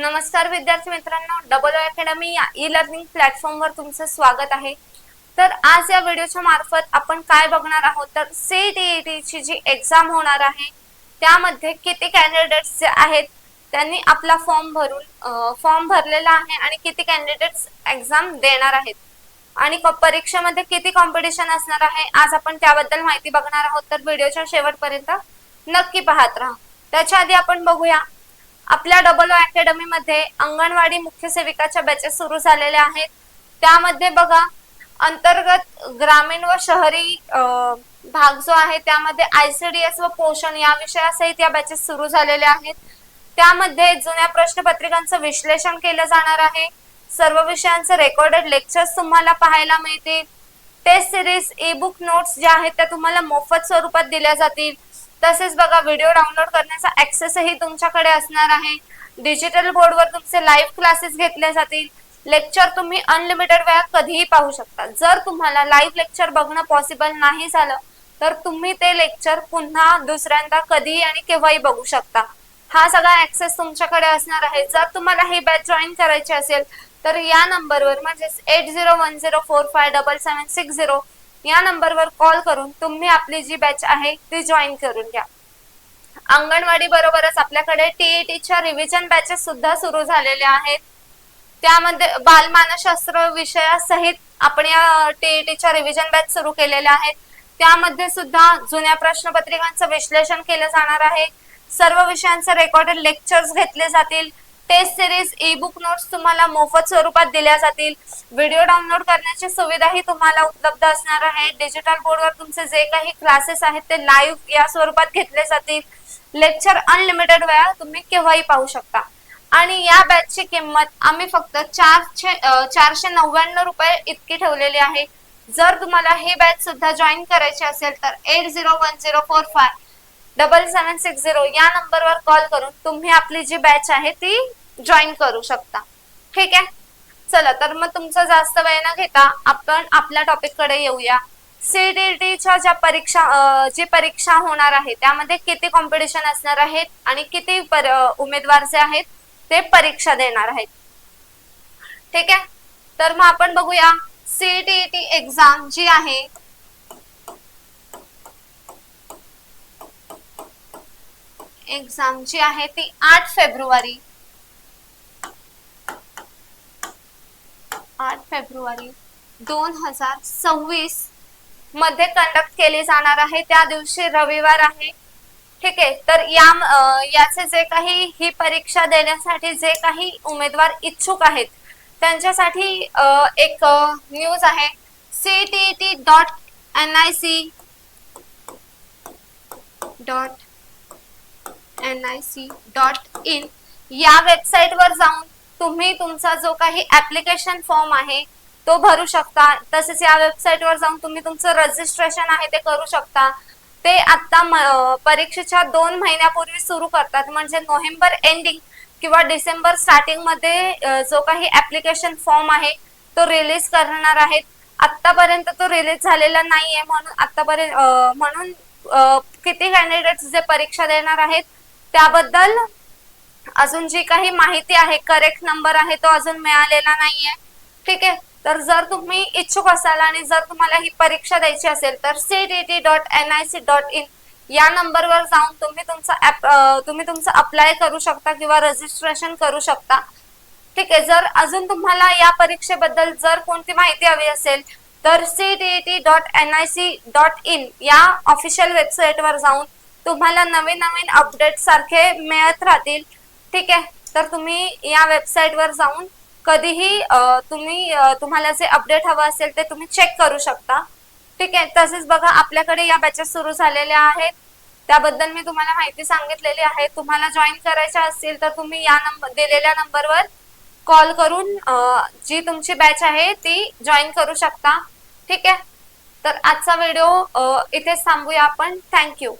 नमस्कार विद्यार्थी मित्रांनो डबल ओ अकॅडमी या ई लर्निंग प्लॅटफॉर्मवर तुमचं स्वागत आहे. तर आज या व्हिडिओच्या मार्फत आपण काय बघणार आहोत? तर सीटीईटी ची जी एक्झाम होणार आहे त्यामध्ये किती कॅन्डिडेट्स जे आहेत त्यांनी आपला फॉर्म भरून फॉर्म भरलेला आहे आणि किती कॅन्डिडेट्स एक्झाम देणार आहेत. आणि परीक्षेमध्ये किती कॉम्पिटिशन असणार आहे आज आपण त्याबद्दल माहिती बघणार आहोत. तर व्हिडिओच्या शेवटपर्यंत नक्की पाहत राहा. त्याच्या आधी आपण बघूया आपल्या डबल अकॅडमी मध्ये अंगणवाडी मुख्य सेविकाच्या बॅचेस सुरू झालेल्या आहेत. त्यामध्ये बघा अंतर्गत ग्रामीण व शहरी भाग जो आहे त्यामध्ये आयसीडीएस व पोषण या विषयासहित या बॅचेस सुरू झालेल्या आहेत. त्यामध्ये जुन्या प्रश्नपत्रिकांचं विश्लेषण केलं जाणार आहे. सर्व विषयांचे रेकॉर्डेड लेक्चर्स तुम्हाला पाहायला मिळतील. Test series e book notes ज्या आहेत त्या तुम्हाला मोफत स्वरूपात दिल्या जातील. तसेच बघा व्हिडिओ डाउनलोड करण्याचा ऍक्सेसही तुमच्याकडे असणार आहे. डिजिटल बोर्डवर तुमचे लाईव्ह क्लासेस घेतले जातील. लेक्चर तुम्ही अनलिमिटेड वेळा कधीही पाहू शकता. जर तुम्हाला लाईव्ह लेक्चर बघणं पॉसिबल नाही झालं तर तुम्ही ते लेक्चर पुन्हा दुसऱ्यांदा कधीही आणि केव्हाही बघू शकता. हा सगळा ऍक्सेस तुमच्याकडे असणार आहे. जर तुम्हाला ही बॅच जॉईन करायची असेल तर या नंबरवर म्हणजेच eight zero one zero four five double seven six zero या नंबरवर कॉल करून तुम्ही आपली जी बॅच आहे ती जॉईन करून घ्या. अंगणवाडी बरोबरच आपल्याकडे टीईटीच्या रिव्हिजन बॅचेस सुद्धा सुरू झालेल्या आहेत. त्यामध्ये बालमानसशास्त्र विषयासहित आपण या टीईटीच्या रिव्हिजन बॅच सुरू केलेल्या आहेत. त्यामध्ये सुद्धा जुन्या प्रश्नपत्रिकांचं विश्लेषण केलं जाणार आहे. सर्व विषयांचे रेकॉर्डेड लेक्चर्स घेतले जातील. Test series e book notes तुम्हाला मोफत स्वरूपात दिल्या जातील. व्हिडिओ डाउनलोड करण्याची सुविधाही तुम्हाला उपलब्ध असणार आहे. डिजिटल बोर्डवर तुमचे जे काही क्लासेस आहेत ते लाईव्ह या स्वरूपात घेतले जातील. लेक्चर अनलिमिटेड वेळा तुम्ही केव्हाही पाहू शकता. आणि या बॅचची किंमत आम्ही फक्त चारशे चारशे नव्याण्णव रुपये इतकी ठेवलेली आहे. जर तुम्हाला हे बॅच सुद्धा जॉईन करायची असेल तर eight zero one zero four five double seven six zero या नंबरवर कॉल करून तुम्ही आपली जी बॅच आहे ती जॉईन करू शकता. ठीक आहे? चला तर मग तुमचा जास्त वेळ न घेता आपण आपल्या टॉपिककडे येऊया. सीडीटीच्या ज्या परीक्षा जी परीक्षा होणार आहे त्यामध्ये किती कॉम्पिटिशन असणार आहेत आणि किती पर- उमेदवार जे आहेत ते परीक्षा देणार आहेत. ठीक आहे? तर मग आपण बघूया सीटीईटी एक्झाम जी आहे एक्झाम जी आहे ती आठ फेब्रुवारी. आठ फेब्रुवारी दोन हजार सव्वीसमध्ये कंडक्ट केली जाणार आहे. त्या दिवशी रविवार आहे. ठीक आहे? तर या याचे जे काही ही परीक्षा देण्यासाठी जे काही उमेदवार इच्छुक आहेत त्यांच्यासाठी एक न्यूज आहे. CTT dot N I C dot N I C dot in या वेबसाईटवर जाऊन तुम्ही तुमचा जो काही ऍप्लिकेशन फॉर्म आहे तो भरू शकता. तसेच या वेबसाईटवर जाऊन तुम्ही तुमचं रजिस्ट्रेशन आहे ते करू शकता. ते आता परीक्षेच्या दोन महिन्यापूर्वी सुरू करतात. म्हणजे नोव्हेंबर एंडिंग किंवा डिसेंबर स्टार्टिंगमध्ये जो काही ऍप्लिकेशन फॉर्म आहे तो रिलीज करणार आहेत. आतापर्यंत तो रिलीज झालेला नाहीये म्हणून आतापर्यंत म्हणून किती कॅन्डिडेट्स जे परीक्षा देणार आहेत त्याबद्दल अजून जी काही माहिती आहे करेक्ट नंबर आहे तो अजून मिळालेला नाहीये. ठीक आहे? तर जर तुम्ही इच्छुक असाल आणि जर तुम्हाला ही परीक्षा द्यायची असेल तर CDT dot N I C dot in या नंबरवर जाऊन तुम्ही तुमचा तुम्ही तुमचं अप्लाय करू शकता किंवा रजिस्ट्रेशन करू शकता. ठीक आहे? जर अजून तुम्हाला या परीक्षेबद्दल जर कोणती माहिती हवी असेल तर CTT dot N I C dot in या ऑफिशियल वेबसाईटवर जाऊन तुम्हाला नवीन नवीन अपडेट सारखे मिळत राहतील. ठीक आहे. तर तुम्ही या वेबसाईटवर जाऊन कधीही तुम्ही तुम्हाला जे अपडेट हवं असेल ते तुम्ही चेक करू शकता. ठीक आहे. तसेच बघा आपल्याकडे या बॅचेस सुरू झालेल्या आहेत. त्याबद्दल मी तुम्हाला माहिती सांगितलेली आहे. तुम्हाला जॉईन करायच्या असतील तर तुम्ही या नंबर दिलेल्या नंबरवर कॉल करून जी तुमची बॅच आहे ती जॉईन करू शकता. ठीक आहे. तर आजचा व्हिडिओ इथेच थांबूया आपण. थँक्यू